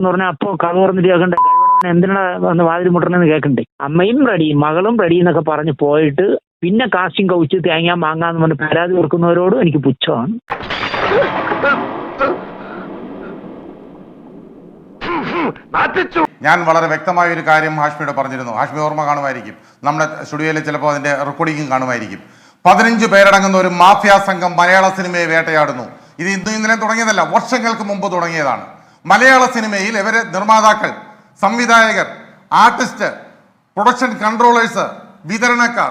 എന്ന് പറഞ്ഞാൽ അപ്പോ കഥ പറഞ്ഞിട്ട് കേൾക്കണ്ടേ കഴിവടവൻ എന്തിനാ വന്ന് വാതിൽ മുട്ടണെന്ന് കേൾക്കണ്ടേ അമ്മയും റെഡി മകളും റെഡി എന്നൊക്കെ പറഞ്ഞ് പോയിട്ട് പിന്നെ കാസ്റ്റിംഗ് കൗച്ച് തേങ്ങ മാങ്ങാന്ന് പറഞ്ഞ് പരാതി കൊടുക്കുന്നവരോട് എനിക്ക് പുച്ഛമാണ്. ഞാൻ വളരെ വ്യക്തമായ ഒരു കാര്യം ഹാഷ്മിയോട് പറഞ്ഞിരുന്നു. ഹാഷ്മി ഓർമ്മ കാണുമായിരിക്കും. നമ്മുടെ സ്റ്റുഡിയോയിൽ ചിലപ്പോൾ അതിന്റെ റെക്കോർഡിങ്ങും കാണുമായിരിക്കും. പതിനഞ്ച് പേരടങ്ങുന്ന ഒരു മാഫിയ സംഘം മലയാള സിനിമയെ വേട്ടയാടുന്നു. ഇത് ഇന്നും ഇന്നലെ തുടങ്ങിയതല്ല വർഷങ്ങൾക്ക് മുമ്പ് തുടങ്ങിയതാണ്. മലയാള സിനിമയിൽ ഇവരെ നിർമ്മാതാക്കൾ സംവിധായകർ ആർട്ടിസ്റ്റ് പ്രൊഡക്ഷൻ കൺട്രോളേഴ്സ് വിതരണക്കാർ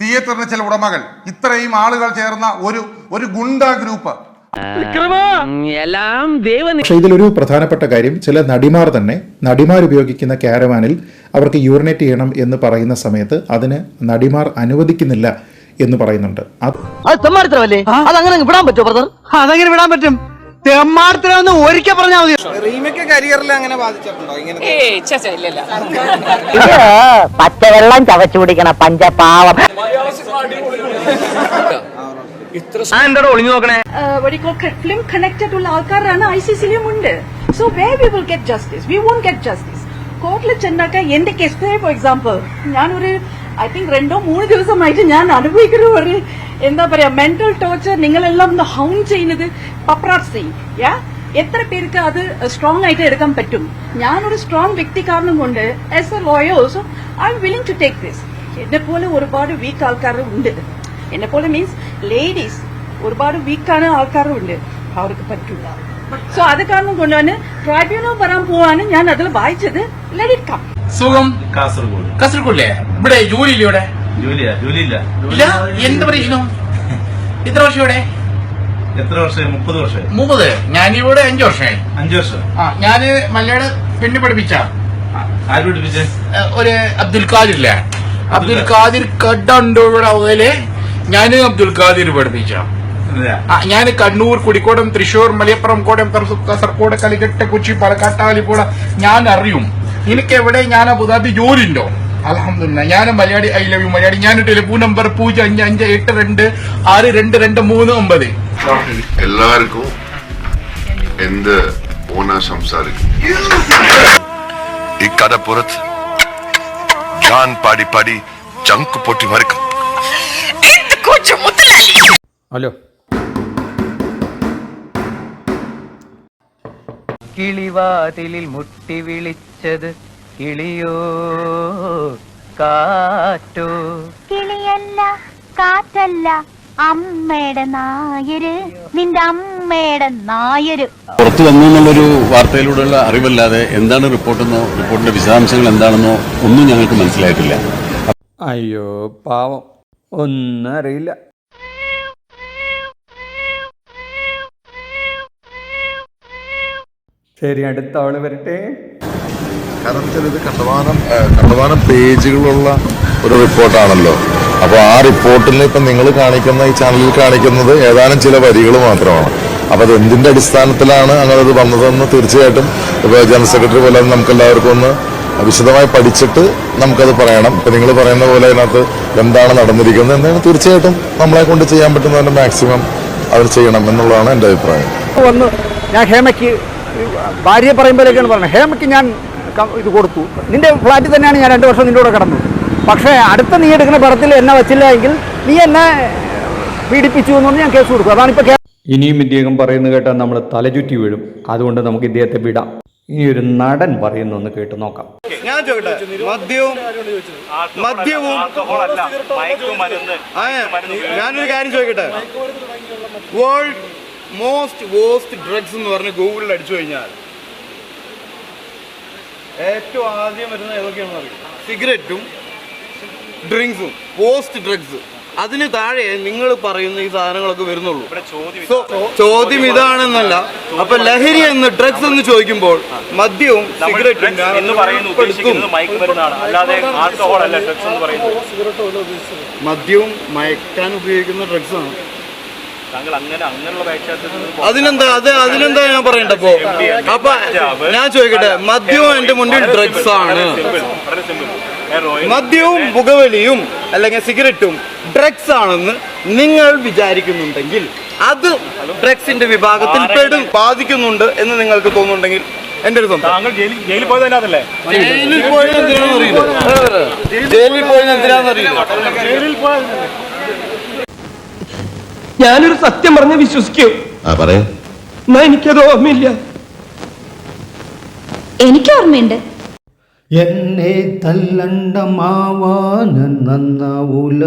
തിയേറ്ററിന് ചില ഉടമകൾ. ഇത്രയും ആളുകൾ ചേർന്ന ഒരു ഒരു ഗുണ്ട ഗ്രൂപ്പ്. പക്ഷേ ഇതിലൊരു പ്രധാനപ്പെട്ട കാര്യം ചില നടിമാർ തന്നെ നടിമാർ ഉപയോഗിക്കുന്ന കാരവാനിൽ അവർക്ക് യൂറിനേറ്റ് ചെയ്യണം എന്ന് പറയുന്ന സമയത്ത് അതിന് നടിമാർ അനുവദിക്കുന്നില്ല എന്ന് പറയുന്നുണ്ട്. അതെങ്ങനെ വിടാൻ പറ്റും. തെമ്മാടത്തിനൊന്ന് ഒരിക്കൽ പറഞ്ഞാൽ മതി. റീമയ്ക്ക് കരിയറിൽ അങ്ങനെ ബാധിച്ചിട്ടുണ്ടോ? ഇങ്ങനെ ഇത് പച്ചവെള്ളം ചവച്ചു കുടിക്കണ പഞ്ചപാവം. എന്താ ഒളിഞ്ഞു നോക്കണേ? ഫിലിം കണക്റ്റഡ് ഉള്ള ആൾക്കാരാണ് ഐ സി സിയിലും ഉണ്ട് so way we will get justice we won't get justice കോർട്ടിൽ ചെന്നാക്ക എന്റെ കേസ് ഫോർ എക്സാമ്പിൾ ഞാനൊരു ഐ തിങ്ക് രണ്ടോ മൂന്ന് ദിവസമായിട്ട് ഞാൻ അനുഭവിക്കുന്ന ഒരു എന്താ പറയാ മെന്റൽ ടോർച്ചർ നിങ്ങളെല്ലാം ഒന്ന് ഹൗൺ ചെയ്യുന്നത് പപ്രാസി യാ എത്ര പേർക്ക് അത് സ്ട്രോങ് ആയിട്ട് എടുക്കാൻ പറ്റും? ഞാനൊരു സ്ട്രോങ് വ്യക്തി കാരണം കൊണ്ട് as a lawyer also I'm willing to take this എന്നെ പോലെ ഒരുപാട് വീക്ക് ആൾക്കാർ ഉണ്ട്. എന്നെ പോലെ മീൻസ് ലേഡീസ് ഒരുപാട് വീക്കാണ് ആൾക്കാരും ഉണ്ട്. അവർക്ക് പറ്റില്ല സോ അത് കാരണം കൊണ്ടുവന്ന് ട്രൈബ്യൂണൽ വരാൻ പോവാണ് ഞാൻ അതിൽ വായിച്ചത്. ലെറ്റ് കം സുഖം? കാസർഗോഡ്. കാസർഗോഡല്ലേ ഇവിടെ ജോലി ഇല്ല ഇവിടെ? ജോലിയാ? ജോലിയില്ല. ഇല്ല? എന്ത് പരീക്ഷണം എത്ര വർഷം ഇവിടെ? എത്ര വർഷമായി? മുപ്പത് വർഷമായി. മുപ്പത്. ഞാനിവിടെ അഞ്ചു വർഷമായി. അഞ്ചു വർഷം. ആ ഞാൻ മലയാള പെണ്ണ് പഠിപ്പിച്ച. ആര് പഠിപ്പിച്ചേ? ഒരു അബ്ദുൽ ഖാദിർ ഇല്ലേ അബ്ദുൽ ഖാദിർ കണ്ടുണ്ടോ ഇവിടെ അവയിൽ ഞാൻ അബ്ദുൽ ഖാദിർ പഠിപ്പിച്ച. ഞാൻ കണ്ണൂർ കുടിക്കോടം തൃശൂർ മലപ്പുറം കോടം കാസർഗോഡ് കലിക്കട്ട് കൊച്ചി പാലക്കാട് ഞാൻ അറിയും എനിക്ക് എവിടെ ഞാൻ അബുദാബി ജോലി ഉണ്ടോ അലഹമില്ല ഞാൻ Malayali I love you Malayali. ഞാൻ ടെലിഫോൺ നമ്പർ പൂജ്യം അഞ്ച് അഞ്ച് എട്ട് രണ്ട് ആറ് രണ്ട് രണ്ട് മൂന്ന് ഒമ്പത്. എല്ലാവർക്കും എന്ത് സംസാരിക്കും? ഈ കടപ്പുറത്ത് ഞാൻ പാടി പാടി ചങ്ക് പൊട്ടി മറിക്കും. ഹലോ. കിളിവാതിലിൽ മുട്ടി വിളിച്ചത് കിളിയോ കാറ്റോ? കിളിയല്ല കാറ്റല്ല അമ്മയുടെ നായര്. നിന്റെ അമ്മയുടെ നായര്. പുറത്തു വന്നു എന്നുള്ളൊരു വാർത്തയിലൂടെയുള്ള അറിവല്ലാതെ എന്താണ് റിപ്പോർട്ടെന്നോ റിപ്പോർട്ടിന്റെ വിശദാംശങ്ങൾ എന്താണെന്നോ ഒന്നും ഞങ്ങൾക്ക് മനസ്സിലായിട്ടില്ല. അയ്യോ പാവം. ഒന്നറിയില്ല അറിയില്ല. ശരി അടുത്ത ആൾ വരട്ടെ. കാരണം വെച്ചാൽ ഇത് കണ്ടമാനം കണ്ടമാനം പേജുകളുള്ള ഒരു റിപ്പോർട്ടാണല്ലോ. അപ്പോൾ ആ റിപ്പോർട്ടിൽ ഇപ്പം നിങ്ങൾ കാണിക്കുന്ന ഈ ചാനലിൽ കാണിക്കുന്നത് ഏതാനും ചില വരികൾ മാത്രമാണ്. അപ്പോൾ അത് എന്തിന്റെ അടിസ്ഥാനത്തിലാണ് അങ്ങനെ അത് വന്നതെന്ന് തീർച്ചയായിട്ടും ഇപ്പോൾ ജനറൽ സെക്രട്ടറി പോലെ നമുക്ക് എല്ലാവർക്കും ഒന്ന് വിശദമായി പഠിച്ചിട്ട് നമുക്കത് പറയണം. ഇപ്പം നിങ്ങൾ പറയുന്ന പോലെ അതിനകത്ത് എന്താണ് നടന്നിരിക്കുന്നത് എന്താണ് തീർച്ചയായിട്ടും നമ്മളെ കൊണ്ട് ചെയ്യാൻ പറ്റുന്നതിന്റെ മാക്സിമം അവർ ചെയ്യണം എന്നുള്ളതാണ് എന്റെ അഭിപ്രായം. വന്ന് ഞാൻ ഹേമയ്ക്ക് ഭാര്യയെ പറയുമ്പോഴേക്കാണ് പറഞ്ഞത്. ഹേമയ്ക്ക് ഞാൻ ഇത് കൊടുത്തു. നിന്റെ ഫ്ലാറ്റിൽ തന്നെയാണ് ഞാൻ രണ്ട് വർഷം നിന്റെ കൂടെ കിടന്നത്. പക്ഷേ അടുത്ത നീ എടുക്കുന്ന പടത്തിൽ എന്നെ വച്ചില്ല എങ്കിൽ നീ എന്നെ പീഡിപ്പിച്ചു എന്ന് പറഞ്ഞ് ഞാൻ കേസ് കൊടുക്കും. അതാണ് ഇപ്പൊ ഇനിയും ഇദ്ദേഹം പറയുന്നത് കേട്ടാൽ നമ്മൾ തലചുറ്റി വീഴും. അതുകൊണ്ട് നമുക്ക് ഇദ്ദേഹത്തെ വിടാം. ഇനി ഒരു നടൻ പറയുന്നൊന്ന് കേട്ട് നോക്കാം. ഞാൻ ചോദിക്കട്ടെ? മദ്യവും മദ്യവും ഞാനൊരു കാര്യം ചോദിക്കട്ടെ? വേൾഡ് മോസ്റ്റ് വേസ്റ്റ് ഡ്രഗ്സ് എന്ന് പറഞ്ഞ് ഗൂഗിളിൽ അടിച്ചു കഴിഞ്ഞാൽ ഏറ്റവും ആദ്യം വരുന്ന ഏതൊക്കെയാണെന്ന് അറിയാം? സിഗരറ്റും ഡ്രിങ്ക്സും പോസ്റ്റ് ഡ്രഗ്സ്. അതിന് താഴെ നിങ്ങൾ പറയുന്ന ഈ സാധനങ്ങളൊക്കെ വരുന്നുള്ളൂ. ചോദ്യം ഇതാണെന്നല്ല. അപ്പൊ ലഹരി എന്ന് ഡ്രഗ്സ് എന്ന് ചോദിക്കുമ്പോൾ മദ്യവും സിഗരറ്റും എന്ന് പറയുന്നത് ഉദ്ദേശിക്കുന്നത് മയക്കുമരുന്നാണ് അല്ലാതെ ആൽക്കഹോൾ അല്ല ഡ്രഗ്സ് എന്ന് പറയുന്നത്. മദ്യവും മയക്കാൻ ഉപയോഗിക്കുന്ന ഡ്രഗ്സ് ആണ് താങ്കൾ അങ്ങനെ അങ്ങനെയുള്ള വ്യാഖ്യാനത്തിൽ അതിനെന്താ അത് അതിനെന്താ ഞാൻ പറയണ്ടപ്പോ അപ്പൊ? ഞാൻ ചോദിക്കട്ടെ മദ്യവും എന്റെ മുന്നിൽ ഡ്രഗ്സ് ആണ്. മദ്യവും പുകവലിയും അല്ലെങ്കിൽ സിഗരറ്റും ഡ്രഗ്സ് ആണെന്ന് നിങ്ങൾ വിചാരിക്കുന്നുണ്ടെങ്കിൽ അത് ഡ്രഗ്സിന്റെ വിഭാഗത്തിൽ പെടും ബാധിക്കുന്നുണ്ട് എന്ന് നിങ്ങൾക്ക് തോന്നുന്നുണ്ടെങ്കിൽ എന്റെ ഒരു സ്വന്തം ജയിലിൽ പോയത് ജയിലിൽ പോയത് ജയിലിൽ പോയത് എന്തിനാണെന്ന് അറിയില്ല. ജയിലിൽ പോയത് ഞാനൊരു സത്യം പറഞ്ഞ് വിശ്വസിക്കൂ. പറയൂ. എന്നാ എനിക്കത് ഓർമ്മയില്ല. എനിക്ക് ഓർമ്മയുണ്ട്. എന്നെ തല്ലണ്ട മാവാൻ നന്നാവൂല.